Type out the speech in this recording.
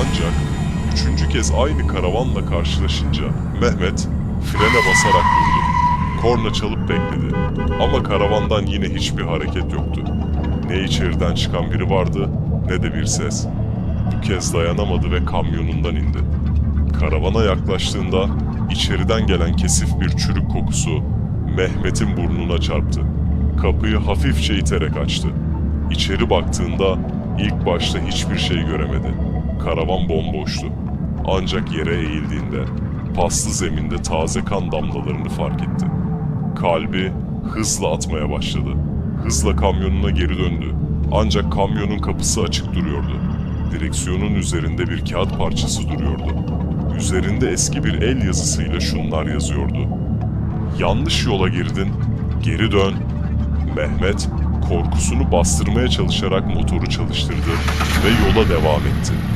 Ancak üçüncü kez aynı karavanla karşılaşınca Mehmet frene basarak durdu. Korna çalıp bekledi. Ama karavandan yine hiçbir hareket yoktu. Ne içeriden çıkan biri vardı ne de bir ses. Bu kez dayanamadı ve kamyonundan indi. Karavana yaklaştığında içeriden gelen kesif bir çürük kokusu Mehmet'in burnuna çarptı. Kapıyı hafifçe iterek açtı. İçeri baktığında ilk başta hiçbir şey göremedi. Karavan bomboştu. Ancak yere eğildiğinde paslı zeminde taze kan damlalarını fark etti. Kalbi hızla atmaya başladı. Hızla kamyonuna geri döndü. Ancak kamyonun kapısı açık duruyordu. Direksiyonun üzerinde bir kağıt parçası duruyordu. Üzerinde eski bir el yazısıyla şunlar yazıyordu. Yanlış yola girdin, geri dön. Mehmet korkusunu bastırmaya çalışarak motoru çalıştırdı ve yola devam etti.